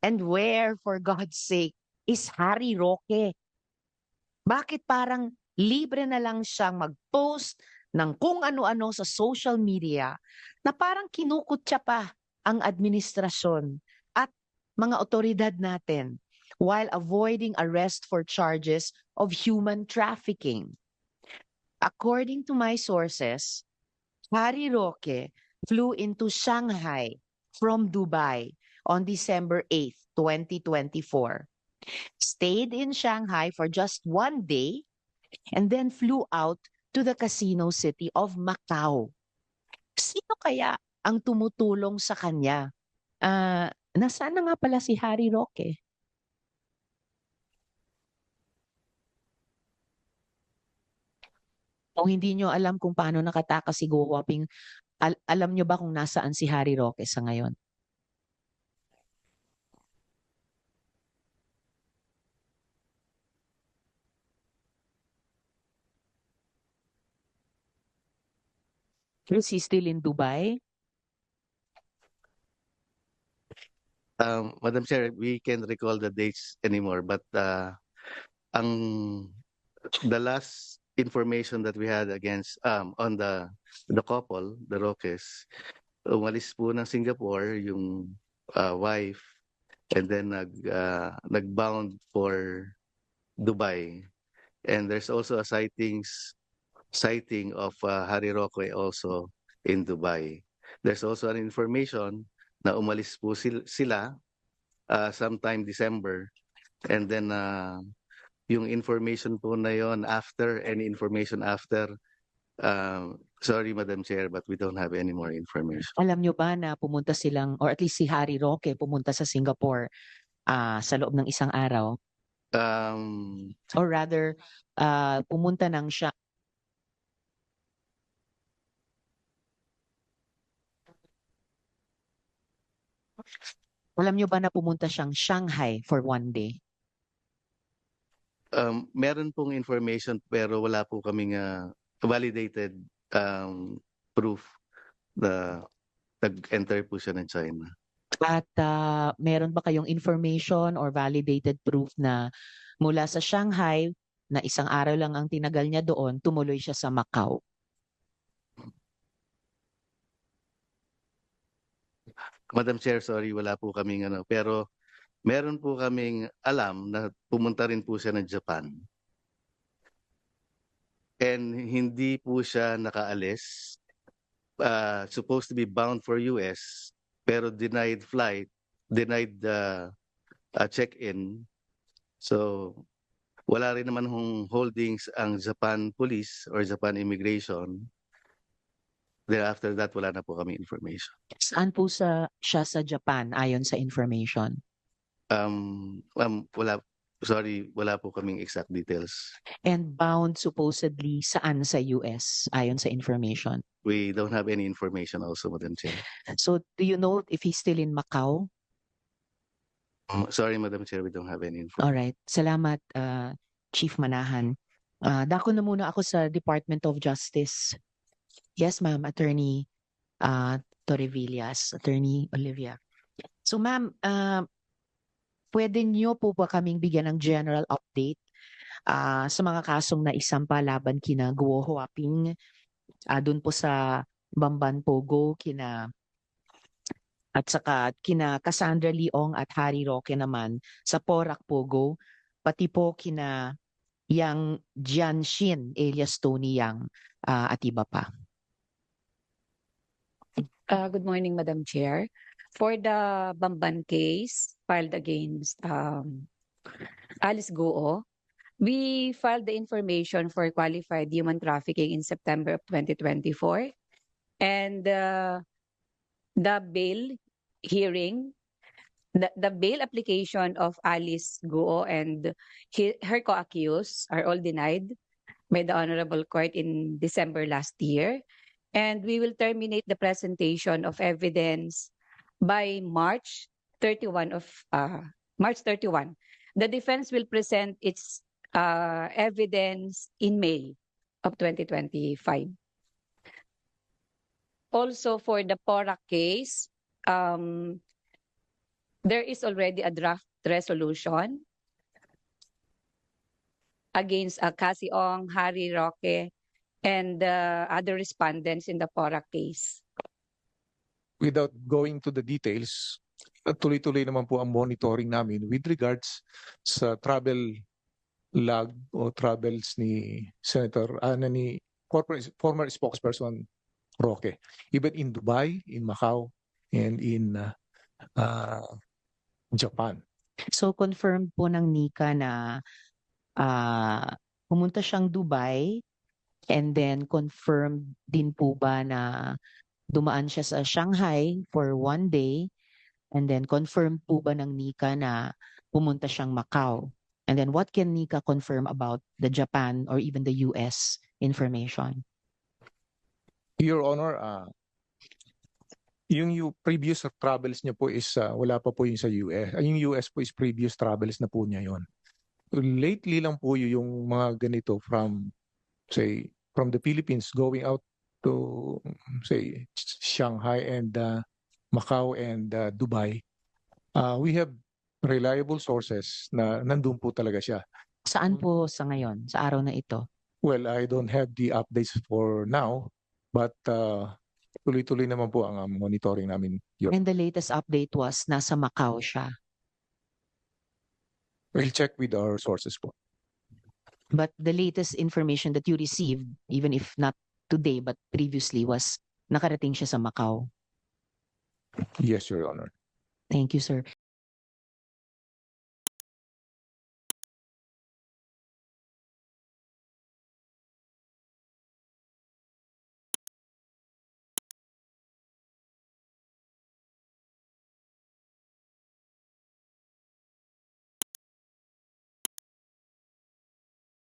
And where, for God's sake, is Harry Roque? Bakit parang libre na lang siyang mag-post ng kung ano-ano sa social media na parang kinukutya pa ang administrasyon at mga otoridad natin while avoiding arrest for charges of human trafficking. According to my sources, Harry Roque flew into Shanghai from Dubai on December 8th, 2024. Stayed in Shanghai for just one day and then flew out to the casino city of Macau. Sino kaya ang tumutulong sa kanya? Ah, nasaan na nga pala si Harry Roque? Kung hindi nyo alam kung paano nakatakas si Go al- alam nyo ba kung nasaan si Harry Roque sa ngayon? Is he still in Dubai? Um, Madam Chair, we can't recall the dates anymore, but uh, ang the last information that we had against um, on the the couple, the Roques, umalis po ng Singapore yung uh, wife and then nag uh, nagbound for Dubai. And there's also a sightings sighting of uh, Harry Roque also in Dubai. There's also an information na umalis po sil- sila uh, sometime December and then uh, yung information po na yon after any information after um, sorry Madam Chair but we don't have any more information. Alam nyo ba na pumunta silang, or at least si Harry Roque pumunta sa Singapore ah, sa loob ng isang araw? Um, Or rather, ah, pumunta nang siya Alam nyo ba na pumunta siyang Shanghai for one day? um, meron pong information pero wala po kaming uh, validated um, proof na nag-enter po siya ng China. At ah, meron ba kayong information or validated proof na mula sa Shanghai na isang araw lang ang tinagal niya doon, tumuloy siya sa Macau? Madam Chair, sorry, wala po kaming ano. Pero meron po kaming alam na pumunta rin po siya ng Japan. And hindi po siya nakaalis. Uh, supposed to be bound for US, pero denied flight, denied the uh, check-in. So, wala rin naman hong holdings ang Japan Police or Japan Immigration. Then after that, wala na po kami information. Saan po sa, siya sa Japan ayon sa information? Um, um, wala, sorry, wala po kaming exact details. And bound supposedly saan sa US ayon sa information? We don't have any information also, Madam Chair. So do you know if he's still in Macau? Um, Sorry, Madam Chair, we don't have any information. All right. Salamat, uh, Chief Manahan. Uh, dako na muna ako sa Department of Justice. Yes, ma'am. Attorney uh, Torrevillas, Attorney Olivia. So, ma'am, uh, pwede niyo po ba kaming bigyan ng general update uh, sa mga kasong na isampa laban kina Guo Huaping, uh, dun po sa Bamban Pogo, kina at saka kina Cassandra Leong at Harry Roque naman sa Porac Pogo, pati po kina Yang Jianshin alias Tony Yang ah, at iba pa. Uh, good morning, Madam Chair. For the Bamban case filed against um, Alice Goo, we filed the information for qualified human trafficking in September of 2024. And uh, the bail hearing, the, the bail application of Alice Goo and he, her co-accused are all denied by the Honorable Court in December last year and we will terminate the presentation of evidence by March 31 of uh, March 31. The defense will present its uh, evidence in May of 2025. Also for the PORAC case, um, there is already a draft resolution against uh, Cassie Ong, Harry Roque, and uh, other respondents in the PORA case. without going to the details, uh, tuloy-tuloy naman po ang monitoring namin with regards sa travel log o travels ni Senator, ano ni corporate, former spokesperson Roque. Even in Dubai, in Macau, and in uh, uh, Japan. So confirmed po ng Nika na ah, pumunta siyang Dubai and then confirmed din po ba na dumaan siya sa Shanghai for one day and then confirmed po ba ng Nika na pumunta siyang Macau? And then what can Nika confirm about the Japan or even the US information? Your Honor, uh, yung, yung previous travels niya po is uh, wala pa po yung sa US. Yung US po is previous travels na po niya yon. Lately lang po yun yung mga ganito from say from the Philippines going out to say Shanghai and uh, Macau and uh, Dubai. Uh, we have reliable sources na nandun po talaga siya. Saan po sa ngayon, sa araw na ito? Well, I don't have the updates for now, but uh, tuloy-tuloy naman po ang uh, monitoring namin. Your, And the latest update was nasa Macau siya. We'll check with our sources po. But the latest information that you received, even if not today but previously, was nakarating siya sa Macau. Yes, Your Honor. Thank you, sir.